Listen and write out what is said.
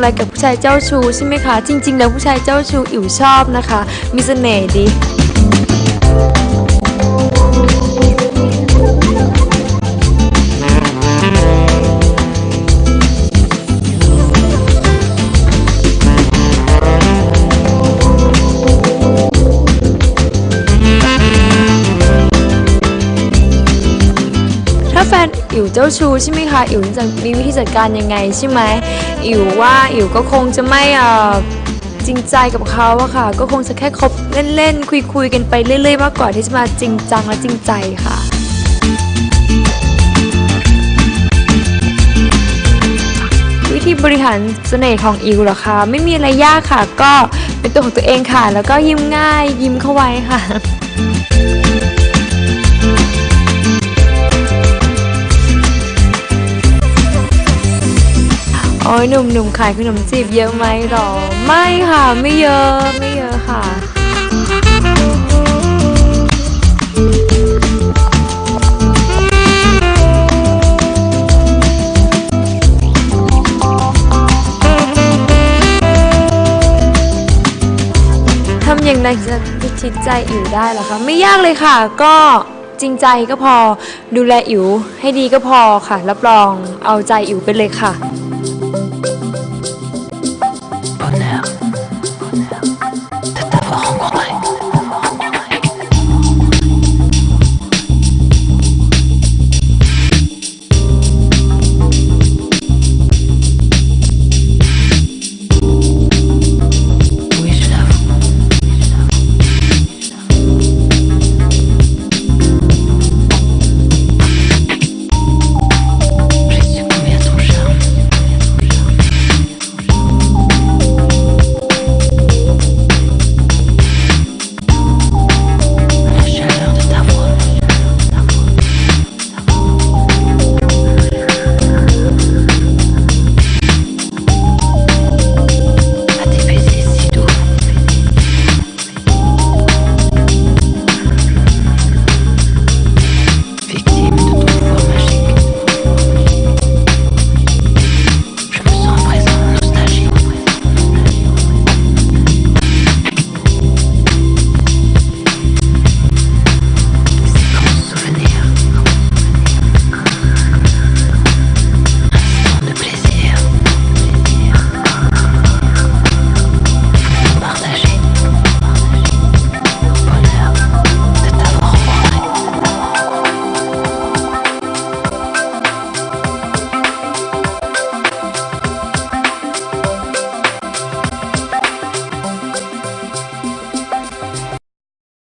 อะไรกับผู้ชายเจ้าชู้ใช่ไหมคะ จริง ๆ แล้วผู้ชายเจ้าชู้อิ๋วชอบนะคะ มีเสน่ห์ดี นอิ๋วเจ้าชู้ใช่ไหมคะอิ๋วจะมีวิธีจัดการยังไงใช่ไหมอิ๋วว่าอิ๋วก็คงจะไม่อ่จริงใจกับเขาอะค่ะ ก็คงจะแค่คบเล่นๆคุยๆกันไปเรื่อยๆมากกว่าที่จะมาจริงจังและจริงใจค่ะวิธีบริหารเสน่ห์ของอิวเหรอคะ ไม่มีอะไรยากค่ะ ก็เป็นตัวของตัวเองค่ะ แล้วก็ยิ้มง่ายยิ้มเข้าไว้ค่ะ อ้ยหนุ่มหนุ่มขายขนมจีบเยอะไหมหรอ ไม่ค่ะ ไม่เยอะไม่เยอะค่ะทำอย่างไรจะพิชิตใจอิ๋วได้หรอคะ ไม่ยากเลยค่ะ ก็จริงใจก็พอดูแลอิ๋วให้ดีก็พอค่ะ รับรองเอาใจอิ๋วไปเลยค่ะ